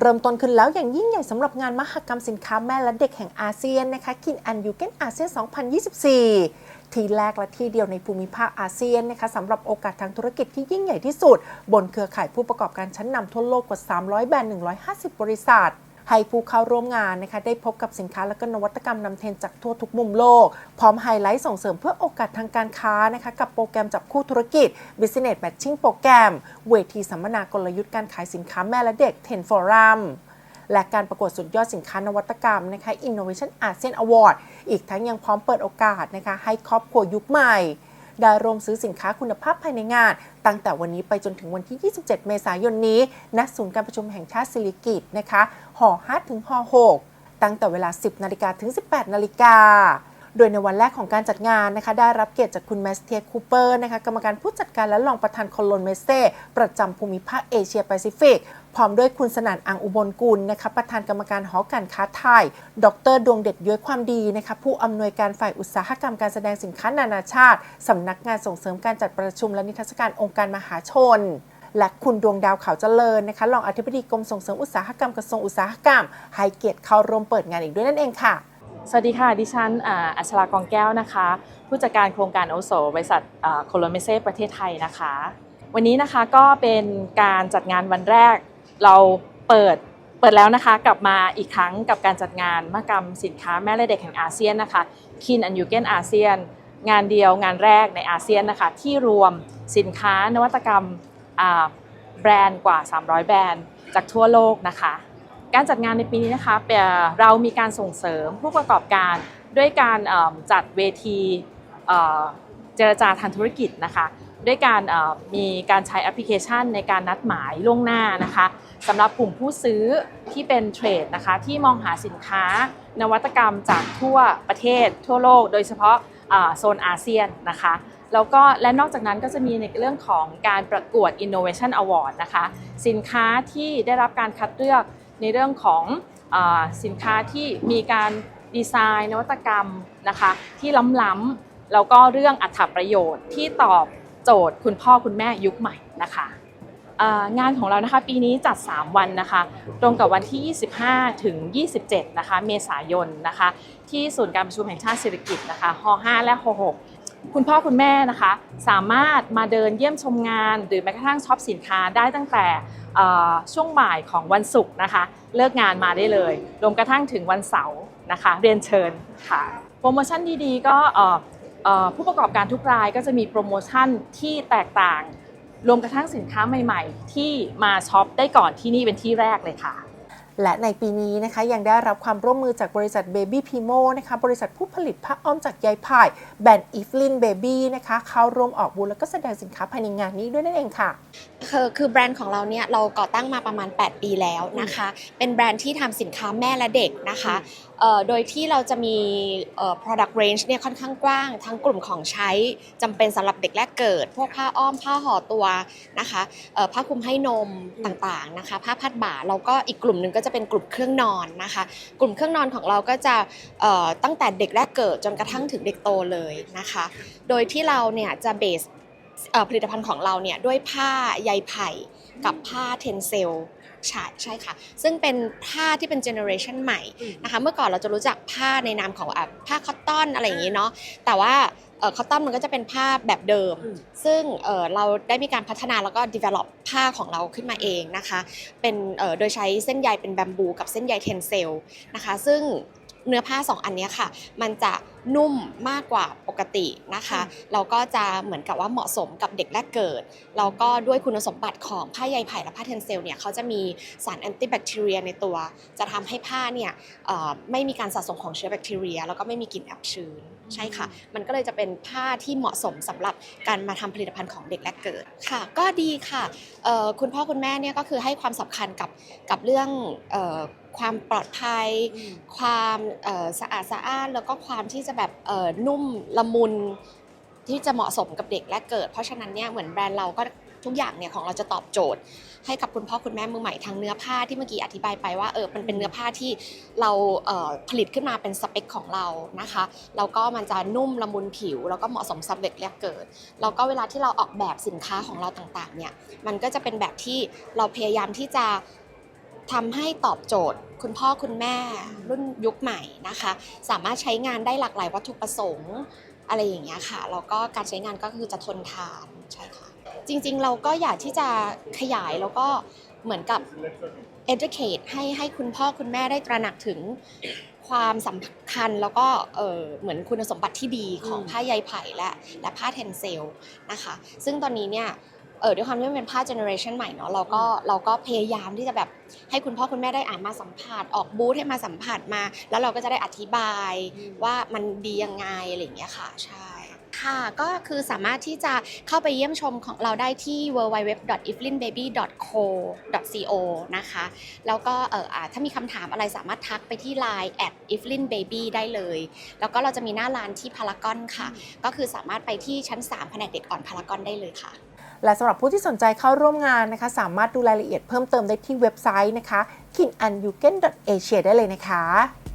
เริ่มต้นขึ้นแล้วอย่างยิ่งใหญ่สำหรับงานมหกรรมสินค้าแม่และเด็กแห่งอาเซียนนะคะกินอันยูเกนอาเซียน 2024ที่แรกและที่เดียวในภูมิภาคอาเซียนนะคะสำหรับโอกาสทางธุรกิจที่ยิ่งใหญ่ที่สุด บนเครือข่ายผู้ประกอบการชั้นนำทั่วโลกกว่า 300 แบรนด์ 150 บริษัท ให้ผู้เข้าร่วมงานนะคะได้พบกับสินค้าและก็นวัตกรรมนำเทรนจากทั่วทุกมุมโลก พร้อมไฮไลท์ส่งเสริมเพื่อโอกาสทางการค้านะคะกับโปรแกรมจับคู่ธุรกิจ Business Matching โปรแกรม เวทีสัมมนากลยุทธ์การขายสินค้าแม่และเด็ก10 Forum และการประกวดสุดยอดสินค้านวัตกรรมนะคะ Innovation ASEAN Award อีกทั้งยังพร้อมเปิดโอกาสนะคะให้ครอบครัวยุคใหม่ ได้รวมซื้อสินค้าคุณภาพภายในงาน ตั้งแต่วันนี้ไปจนถึงวันที่ 27 เมษายนนี้ ณ ศูนย์การประชุมแห่งชาติสิริกิตนะคะหอ5ถึงหอ6ตั้งแต่เวลา 10 นาฬิกาถึง 18 นาฬิกาโดยในวันแรกของการจัดงานนะคะ ได้รับเกียรติจากคุณแมสเทียคูเปอร์นะคะกรรมการผู้จัดการและรองประธานคโลนเมเซ่ประจำภูมิภาคเอเชียแปซิฟิก พร้อมด้วยคุณสนั่นอังอุบลกุลนะคะประธานกรรมการหอการค้าไทย ดรดวงเด็ดย้อยความดีนะคะผู้อำนวยการฝ่ายอุตสาหกรรมการแสดงสินค้านานาชาติสำนักงานส่งเสริมการจัดประชุมและนิทรรศการองค์การมหาชนและคุณดวงดาวขาวเจริญนะคะรองอธิบดีกรมส่งเสริมอุตสาหกรรมกระทรวงอุตสาหกรรมให้เกียรติเข้าร่วมเปิดงานอีกด้วยนั่นเองค่ะ สวัสดีค่ะ ดิฉันอัชรากองแก้วนะคะ ผู้จัดการโครงการโอโซบริษัทโคโลเมเซ่ประเทศไทยนะคะ วันนี้นะคะก็เป็นการจัดงานวันแรก เราเปิดเปิดแล้วนะคะกลับมาอีกครั้งกับการจัดงานมหกรรมสินค้าแม่และเด็กแห่งอาเซียนนะคะคินอันยูเกนอาเซียนงานเดียวงานแรกในอาเซียนนะคะที่รวมสินค้านวัตกรรมแบรนด์กว่า 300 แบรนด์จากทั่วโลกนะคะ การจัดงานในปีนี้นะคะเรามีการส่งเสริมผู้ประกอบการด้วยการจัดเวทีเจรจาทางธุรกิจนะคะ ด้วยการมีการใช้แอปพลิเคชันในการนัดหมายล่วงหน้านะคะสำหรับกลุ่มผู้ซื้อที่เป็นเทรดนะคะที่มองหาสินค้านวัตกรรมจากทั่วประเทศ ทั่วโลก โดยเฉพาะโซนอาเซียนนะคะแล้วก็และนอกจากนั้นก็จะมีในเรื่องของการประกวด Innovation Award นะคะสินค้าที่ได้รับการคัดเลือกในเรื่องของอสินค้าที่มีการดีไซน์นวัตกรรมนะคะที่ล้ำๆแล้วก็เรื่องอัตประโยชน์ที่ตอบ โจทย์คุณพ่อคุณแม่ยุคใหม่นะคะงานของเรานะคะปีนี้จัด 3 วันนะคะตรงกับวันที่ 25 ถึง 27 นะคะ เมษายนนะคะ ที่ศูนย์การประชุมแห่งชาติเศรษฐกิจนะคะฮ5และฮ6คุณพ่อคุณแม่นะคะ สามารถมาเดินเยี่ยมชมงาน หรือแม้กระทั่งช็อปสินค้าได้ตั้งแต่ช่วงบ่ายของวันศุกร์นะคะ เลิกงานมาได้เลยรวมกระทั่งถึงวันเสาร์นะคะ เรียนเชิญค่ะ โปรโมชั่นดีๆ ก็ ผู้ประกอบการทุกรายก็จะมีโปรโมชั่นที่แตกต่าง รวมกระทั่งสินค้าใหม่ๆ ที่มาช็อปได้ก่อนที่นี่เป็นที่แรกเลยค่ะและในปีนี้นะคะยังได้รับความร่วมมือจากบริษัท Baby Pimo นะคะบริษัทผู้ผลิตผ้าอ้อมจากใยพายแบรนด์ Evelyn Baby นะคะเข้าร่วมออกบูธแล้วก็แสดงสินค้าภายในงานนี้ด้วยนั่นเองค่ะ คือคือแบรนด์ของเราเนี่ยเราก่อตั้งมาประมาณ 8 ปีแล้วนะคะ เป็นแบรนด์ที่ทำสินค้าแม่และเด็กนะคะเอ่อ โดยที่เราจะมี product range เนี่ยค่อนข้างกว้าง ทั้งกลุ่มของใช้จำเป็นสำหรับเด็กแรกเกิด พวกผ้าอ้อมผ้าห่อตัวนะคะผ้าคลุมให้นมต่างๆนะคะ ผ้าพัดบ่าแล้วก็อีกกลุ่มหนึ่งก็จะเป็นกลุ่มเครื่องนอนนะคะ กลุ่มเครื่องนอนของเราก็จะตั้งแต่เด็กแรกเกิดจนกระทั่งถึงเด็กโตเลยนะคะ โดยที่เราเนี่ยจะเบสเอ่อผลิตภัณฑ์ของเราเนี่ยด้วยผ้าใยไผ่กับผ้าเทนเซล ใช่ใช่ค่ะ ซึ่งเป็นผ้าที่เป็นเจเนอเรชันใหม่นะคะเมื่อก่อนเราจะรู้จักผ้าในนามของอะผ้าคอตตอนอะไรอย่างนี้เนาะแต่ว่าเอ่อคอตตอนมันก็จะเป็นผ้าแบบเดิมอืมซึ่งเอ่อเราได้มีการพัฒนาแล้วก็ develop ผ้าของเราขึ้นมาเองนะคะเป็นเอ่อโดยใช้เส้นใยเป็นแบมบูกับเส้นใยเทนเซลนะคะซึ่ง เนื้อผ้าสองอันเนี้ยค่ะ มันจะนุ่มมากกว่าปกตินะคะเราก็จะเหมือนกับว่าเหมาะสมกับเด็กแรกเกิดแล้วก็ด้วยคุณสมบัติของผ้าใยไผ่และผ้าเทนเซลเนี่ยเขาจะมีสารแอนติแบคทีเรียในตัว จะทำให้ผ้าเนี่ยเอ่อไม่มีการสะสมของเชื้อแบคทีเรีย แล้วก็ไม่มีกลิ่นอับชื้นใช่ค่ะ มันก็เลยจะเป็นผ้าที่เหมาะสมสำหรับการมาทำผลิตภัณฑ์ของเด็กแรกเกิดค่ะ ก็ดีค่ะเอ่อคุณพ่อคุณแม่เนี่ยก็คือให้ความสำคัญกับกับเรื่องเอ่อ ความปลอดภัย ความเอ่อสะอาดสะอ้าน แล้วก็ความที่จะแบบเอ่อนุ่มละมุนที่จะเหมาะสมกับเด็กและเกิด เพราะฉะนั้นเนี่ยเหมือนแบรนด์เราก็ทุกอย่างเนี่ยของเราจะตอบโจทย์ ให้กับคุณพ่อคุณแม่มือใหม่ทั้งเนื้อผ้าที่เมื่อกี้อธิบายไปว่าเออมันเป็นเนื้อผ้าที่เราเอ่อผลิตขึ้นมาเป็นสเปคของเรานะคะแล้วก็มันจะนุ่มละมุนผิว แล้วก็เหมาะสมสำหรับเด็กแรกเกิดแล้วก็เวลาที่เราออกแบบสินค้าของเราต่างๆเนี่ยมันก็จะเป็นแบบที่เราพยายามที่จะ ทำให้ตอบโจทย์ คุณพ่อคุณแม่ รุ่นยุคใหม่นะคะ สามารถใช้งานได้หลากหลายวัตถุประสงค์ อะไรอย่างเงี้ยค่ะแล้วก็การใช้งานก็คือจะทนทานใช่ค่ะจริงๆเราก็อยากที่จะขยายแล้วก็เหมือนกับ educate ให้ให้คุณพ่อคุณแม่ได้ตระหนักถึงความสำคัญแล้วก็เออเหมือนคุณสมบัติที่ดีของผ้าใยไผ่และและผ้าเทนเซลนะคะ ซึ่งตอนนี้เนี่ย เออด้วยความที่มันเป็นผ้าเจเนอเรชันใหม่เนาะเราก็เราก็พยายามที่จะแบบให้คุณพ่อคุณแม่ได้อ่านมาสัมผัสออกบูธให้มาสัมผัสมา แล้วเราก็จะได้อธิบายว่ามันดียังไงอะไรอย่างเงี้ยค่ะใช่ค่ะก็คือสามารถที่จะเข้าไปเยี่ยมชมของเราได้ที่ www.iflinbaby.co.co นะคะ แล้วก็เอออ่าถ้ามีคำถามอะไรสามารถทักไปที่ Line at iflinbaby ได้เลย แล้วก็เราจะมีหน้าร้านที่พารากอนค่ะ ก็คือสามารถไปที่ชั้น 3 แผนกเด็กอ่อนพารากอนได้เลยค่ะ และสำหรับผู้ที่สนใจเข้าร่วมงานนะคะ สามารถดูรายละเอียดเพิ่มเติมได้ที่เว็บไซต์นะคะ kinanyugen.asia ได้เลยนะคะ